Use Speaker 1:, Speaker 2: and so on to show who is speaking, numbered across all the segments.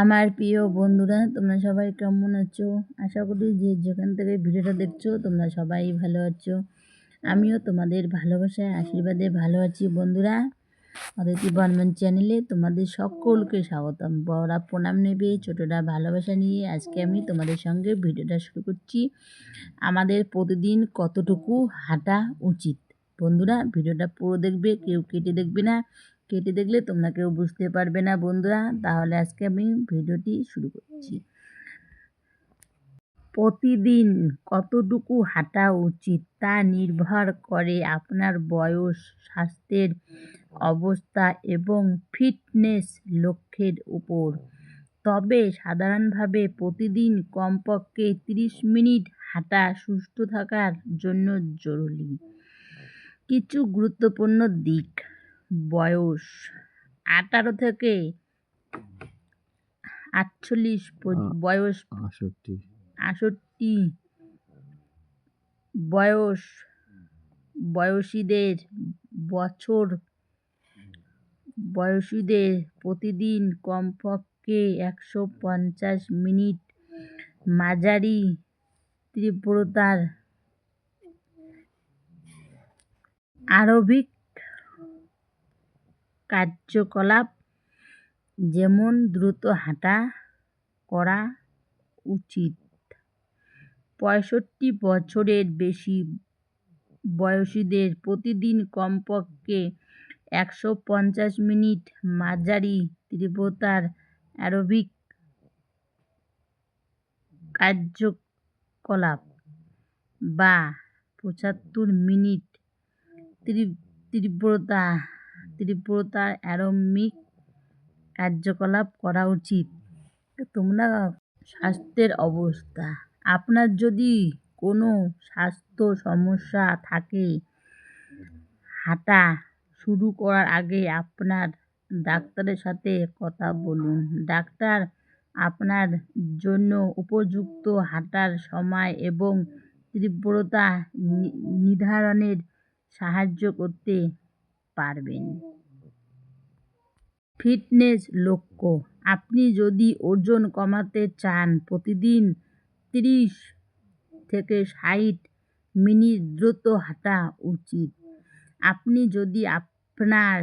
Speaker 1: আমার প্রিয় বন্ধুরা, তোমরা সবাই কেমন আছো? আশা করি যে যেখান থেকে ভিডিওটা দেখছ, তোমরা সবাই ভালো আছো। আমিও তোমাদের ভালোবাসায়, আশীর্বাদে ভালো আছি বন্ধুরা। অদিতি বর্মন চ্যানেলে তোমাদের সকলকে স্বাগতম। বড়রা প্রণাম নেবে, ছোটরা ভালোবাসা নিয়ে আজকে আমি তোমাদের সঙ্গে ভিডিওটা শুরু করছি। আমাদের প্রতিদিন কতটুকু হাঁটা উচিত? বন্ধুরা, ভিডিওটা পুরো দেখবে, কেউ কেটে দেখবে না। কেটে দেখলে তোমরা কেউ বুঝতে পারবে না, বন্ধুরা। তাহলে আজকে আমি ভিডিওটি শুরু করছি। প্রতিদিন কতটুকু হাঁটা উচিত তা নির্ভর করে আপনার বয়স, স্বাস্থ্যের অবস্থা এবং ফিটনেস লক্ষ্যের উপর। তবে সাধারণভাবে প্রতিদিন কমপক্ষে তিরিশ মিনিট হাঁটা সুস্থ থাকার জন্য জরুরি। কিছু গুরুত্বপূর্ণ দিক। বয়স আঠারো থেকে আটচল্লিশ বয়স
Speaker 2: আষট্টি
Speaker 1: আষট্টি বয়স বয়সীদের বছর বয়সীদের প্রতিদিন কমপক্ষে একশো পঞ্চাশ মিনিট মাঝারি তীব্রতার আরবিক কার্যকলাপ যেমন দ্রুত হাঁটা করা উচিত। পঁয়ষট্টি বছরের বেশি বয়সীদের প্রতিদিন কমপক্ষে একশো পঞ্চাশ মিনিট মাঝারি তীব্রতার অ্যারোবিক কার্যকলাপ বা পঁচাত্তর মিনিট তীব্রতা তীব্রতার অ্যারোমিক কার্যকলাপ করা উচিত। তোমরা স্বাস্থ্যের অবস্থা। আপনার যদি কোনো স্বাস্থ্য সমস্যা থাকে, হাঁটা শুরু করার আগে আপনার ডাক্তারের সাথে কথা বলুন। ডাক্তার আপনার জন্য উপযুক্ত হাঁটার সময় এবং তীব্রতা নির্ধারণের সাহায্য করতে পারবেন। ফিটনেস লক্ষ্য। আপনি যদি ওজন কমাতে চান, প্রতিদিন তিরিশ থেকে ষাট মিনিট দ্রুত হাঁটা উচিত। আপনি যদি আপনার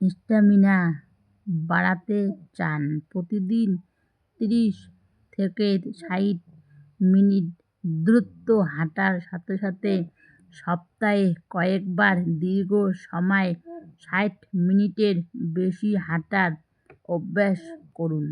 Speaker 1: স্ট্যামিনা বাড়াতে চান, প্রতিদিন তিরিশ থেকে ষাট মিনিট দ্রুত হাঁটার সাথে সাথে সপ্তাহে কয়েকবার দীর্ঘ সময় ষাট মিনিটের বেশি হাঁটার অভ্যাস করুন।